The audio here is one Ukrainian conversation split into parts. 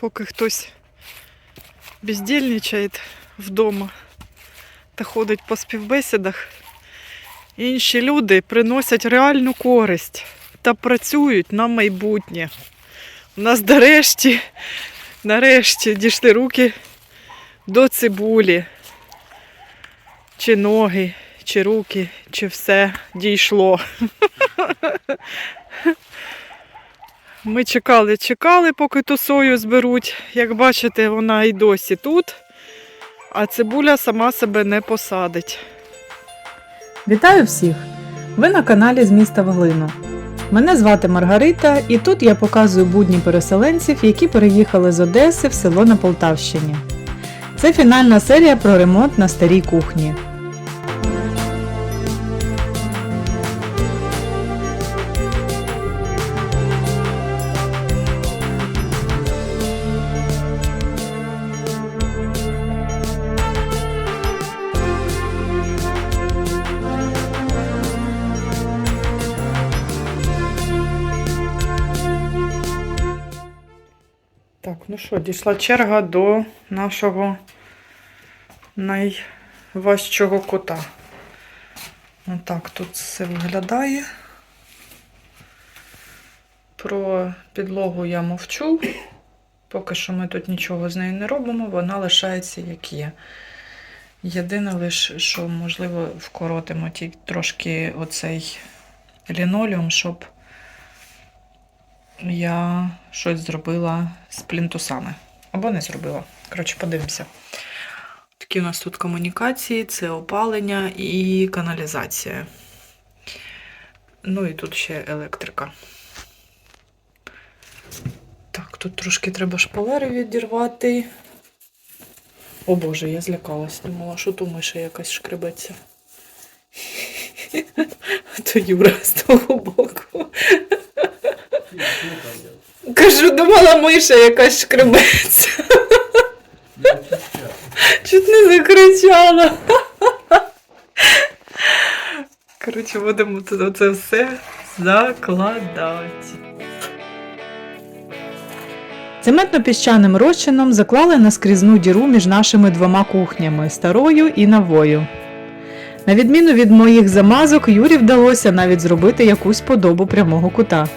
поки хтось бездільничає вдома та ходить по співбесідах, інші люди приносять реальну користь та працюють на майбутнє. У нас нарешті, нарешті дійшли руки до цибулі. Чи ноги, чи руки, чи все дійшло. Ми чекали, чекали, поки ту сою зберуть. Як бачите, вона і досі тут, а цибуля сама себе не посадить. Вітаю всіх! Ви на каналі з міста Глину. Мене звати Маргарита, і тут я показую будні переселенців, які переїхали з Одеси в село на Полтавщині. Це фінальна серія про ремонт на старій кухні. Ну що, дійшла черга до нашого найважчого кота. Отак тут все виглядає. Про підлогу я мовчу. Поки що ми тут нічого з нею не робимо, вона лишається як є. Єдине лише, що можливо вкоротимо ті трошки оцей лінолеум, щоб я щось зробила з плінтусами. Або не зробила. Коротше, подивимося. Такі у нас тут комунікації, це опалення і каналізація. Ну і тут ще електрика. Так, тут трошки треба шпалери відірвати. О Боже, я злякалась, думала, що то миша якась шкребеться. То Юра з того боку. Кажу, думала, миша якась шкребеться. Чуть не закричала. Коротше, будемо тут це все закладати. Цементно-піщаним розчином заклали наскрізну діру між нашими двома кухнями старою і новою. На відміну від моїх замазок, Юрі вдалося навіть зробити якусь подобу прямого кута.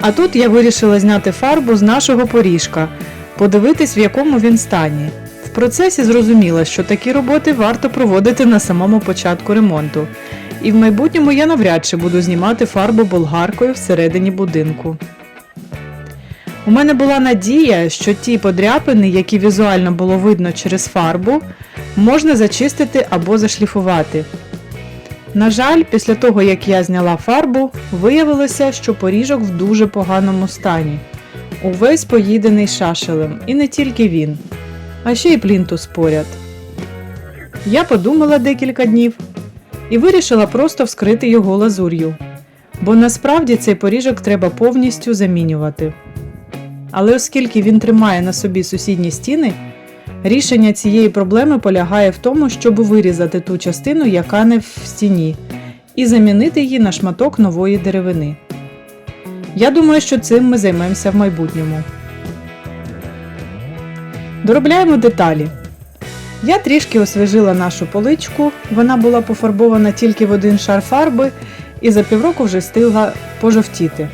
А тут я вирішила зняти фарбу з нашого поріжка, подивитись, в якому він стані. В процесі зрозуміла, що такі роботи варто проводити на самому початку ремонту. І в майбутньому я навряд чи буду знімати фарбу болгаркою всередині будинку. У мене була надія, що ті подряпини, які візуально було видно через фарбу, можна зачистити або зашліфувати. На жаль, після того, як я зняла фарбу, виявилося, що поріжок в дуже поганому стані. Увесь поїдений шашелем, і не тільки він, а ще й плінтус поряд. Я подумала декілька днів і вирішила просто вскрити його лазур'ю, бо насправді цей поріжок треба повністю замінювати. Але оскільки він тримає на собі сусідні стіни, Рішення цієї проблеми полягає в тому, щоб вирізати ту частину, яка не в стіні, і замінити її на шматок нової деревини. Я думаю, що цим ми займемося в майбутньому. Доробляємо деталі. Я трішки освіжила нашу поличку, вона була пофарбована тільки в один шар фарби і за півроку вже встигла пожовтіти.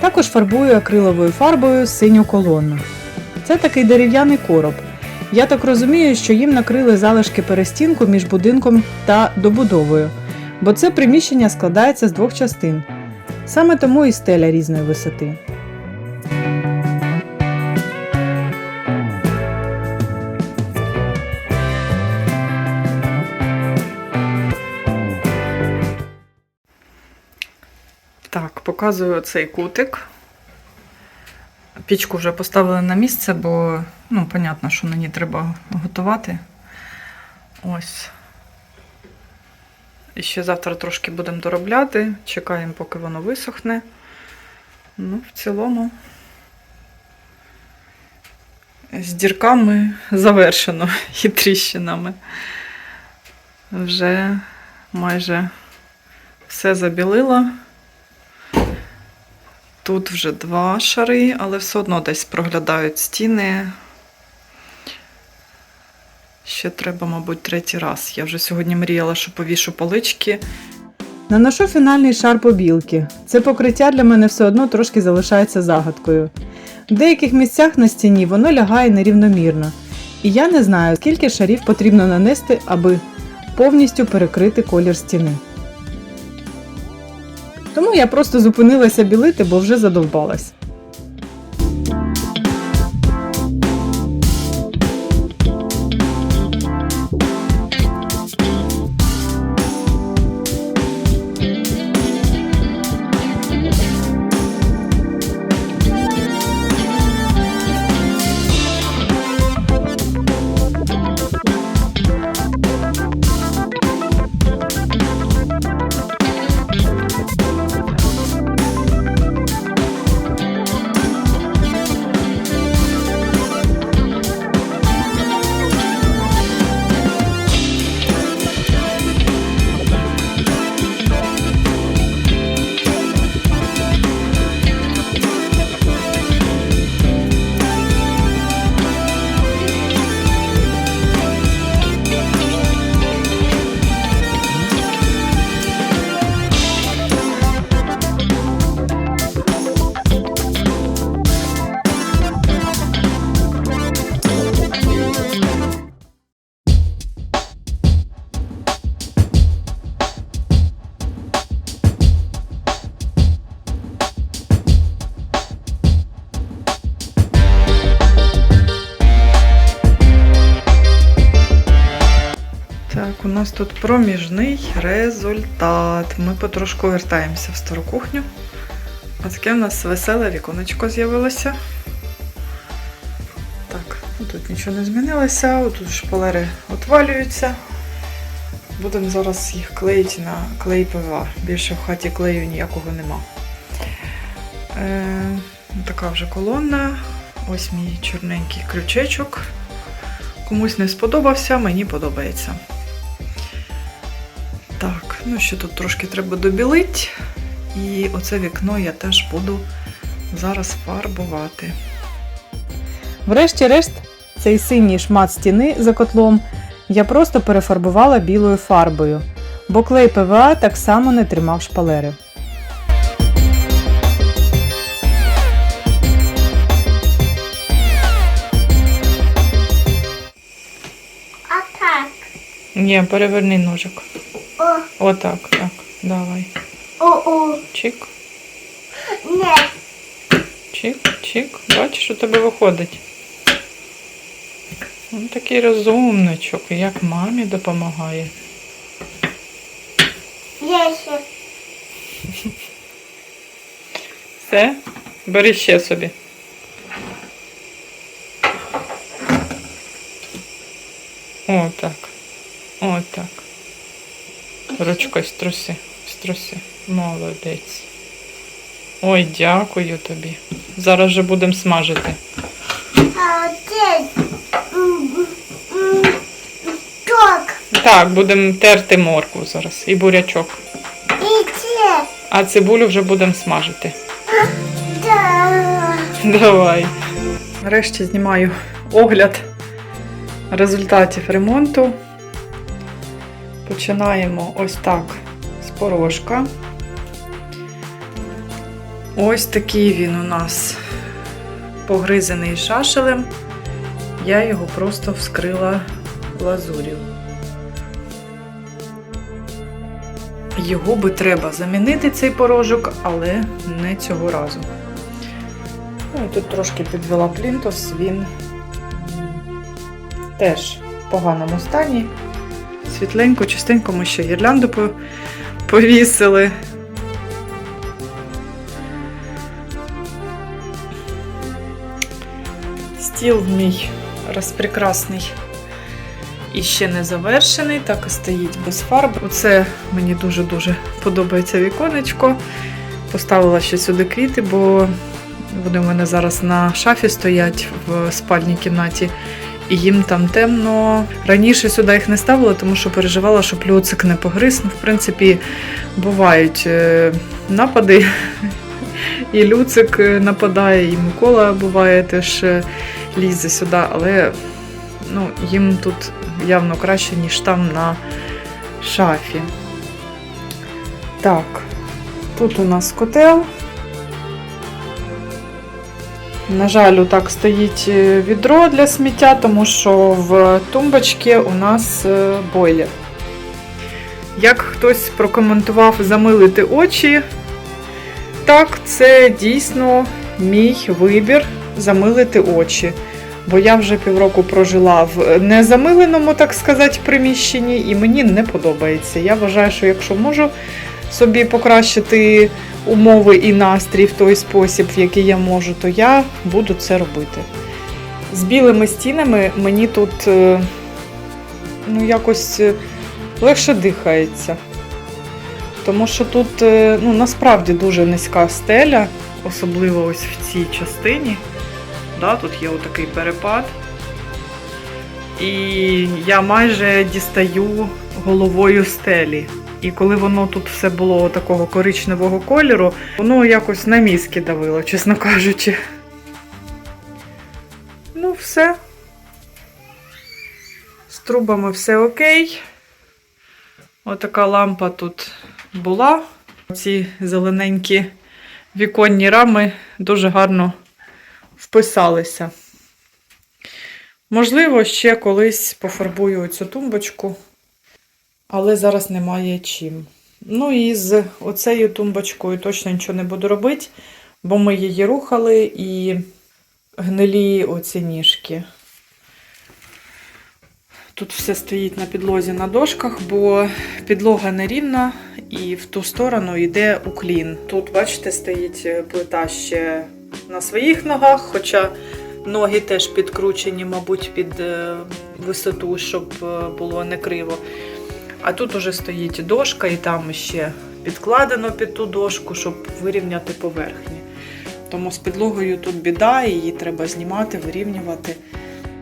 Також фарбую акриловою фарбою синю колону. Це такий дерев'яний короб. Я так розумію, що їм накрили залишки перестінку між будинком та добудовою, бо це приміщення складається з двох частин. Саме тому і стеля різної висоти. Так, показую цей кутик. Пічку вже поставили на місце, бо, ну, понятно, що на треба готувати. Ось. І ще завтра трошки будемо доробляти. Чекаємо, поки воно висохне. Ну, в цілому з дірками завершено і тріщинами. Вже майже все забілила. Тут вже два шари, але все одно десь проглядають стіни. Ще треба, мабуть, третій раз. Я вже сьогодні мріяла, що повішу полички. Наношу фінальний шар побілки. Це покриття для мене все одно трошки залишається загадкою. В деяких місцях на стіні воно лягає нерівномірно, і я не знаю, скільки шарів потрібно нанести, аби повністю перекрити колір стіни. Тому я просто зупинилася білити, бо вже задовбалась. Нас тут проміжний результат. Ми потрошку вертаємося в стару кухню. А таке в нас веселе віконечко з'явилося. Так, тут нічого не змінилося, тут шпалери отвалюються. Будемо зараз їх клеїти на клей ПВА. Більше в хаті клею ніякого нема. Е, така вже колонна. Ось мій чорненький ключечок. Комусь не сподобався, мені подобається. Ну ще тут трошки треба добілити. І оце вікно я теж буду зараз фарбувати. Врешті-решт, цей синій шмат стіни за котлом я просто перефарбувала білою фарбою, бо клей ПВА так само не тримав шпалери. А так. Ні, переверни ножик. Отак, так. Давай. о, о. Чик, Нет. чик, чик. Бачиш, у тебе виходить. Він такий розумничок, як мамі допомагає. Еще. Все, бери ще собі. О, так. Ручкою струси, струси. Молодець. Ой, дякую тобі. Зараз же будемо смажити. А Так. Так, будемо терти моркву зараз і бурячок. И те. А цибулю вже будемо смажити. Да. Давай. Нарешті знімаю огляд результатів ремонту. Починаємо ось так з порожка. Ось такий він у нас погризений шашелем. Я його просто вскрила лазур'ю. Його би треба замінити цей порожок, але не цього разу. Ну, і тут трошки підвела плінтус, він теж в поганому стані. Світленько, чистенько ми ще гірлянду повісили. Стіл мій розпрекрасний і ще не завершений, так і стоїть без фарби. Оце мені дуже-дуже подобається віконечко. Поставила ще сюди квіти, бо вони в мене зараз на шафі стоять в спальній кімнаті, і їм там темно. Раніше сюди їх не ставила, тому що переживала, щоб люцик не погриз. Ну, в принципі, бувають е, напади. І Люцик е, нападає, і Микола буває теж е, лізе сюди, але ну, їм тут явно краще, ніж там на шафі. Так, тут у нас котел. На жаль, так стоїть е, відро для сміття, тому що в тумбочці у нас е, бойлер. Як хтось прокоментував замилити очі, так, це дійсно мій вибір замилити очі. Бо я вже півроку прожила в незамиленому, так сказати, приміщенні, і мені не подобається. Я вважаю, що якщо можу собі покращити умови і настрій в той спосіб, в який я можу, то я буду це робити. З білими стінами мені тут е, ну, якось е, легше дихається. Тому що тут е, ну, насправді дуже низька стеля, особливо ось в цій частині. Да, тут є отакий перепад. І я майже дістаю головою стелі. І коли воно тут все було такого коричневого кольору, воно якось на мізки давило, чесно кажучи. Ну, все. З трубами все окей. Отака лампа тут була. Ці зелененькі віконні рами дуже гарно вписалися. Можливо, ще колись пофарбую цю тумбочку, але зараз немає чим. Ну і з оцею тумбочкою точно нічого не буду робити, бо ми її рухали і гнилі оці ніжки. Тут все стоїть на підлозі на дошках, бо підлога нерівна і в ту сторону йде уклін. Тут, бачите, стоїть е, плита ще на своїх ногах, хоча ноги теж підкручені, мабуть, під е, висоту, щоб е, було не криво. А тут уже стоїть дошка, і там ще підкладено під ту дошку, щоб вирівняти поверхні. Тому з підлогою тут біда, її треба знімати, вирівнювати.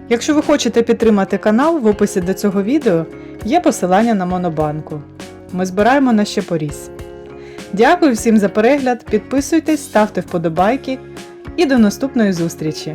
Якщо ви хочете підтримати канал, в описі до цього відео є посилання на Монобанку. Ми збираємо на ще поріз. Дякую всім за перегляд, підписуйтесь, ставте вподобайки і до наступної зустрічі!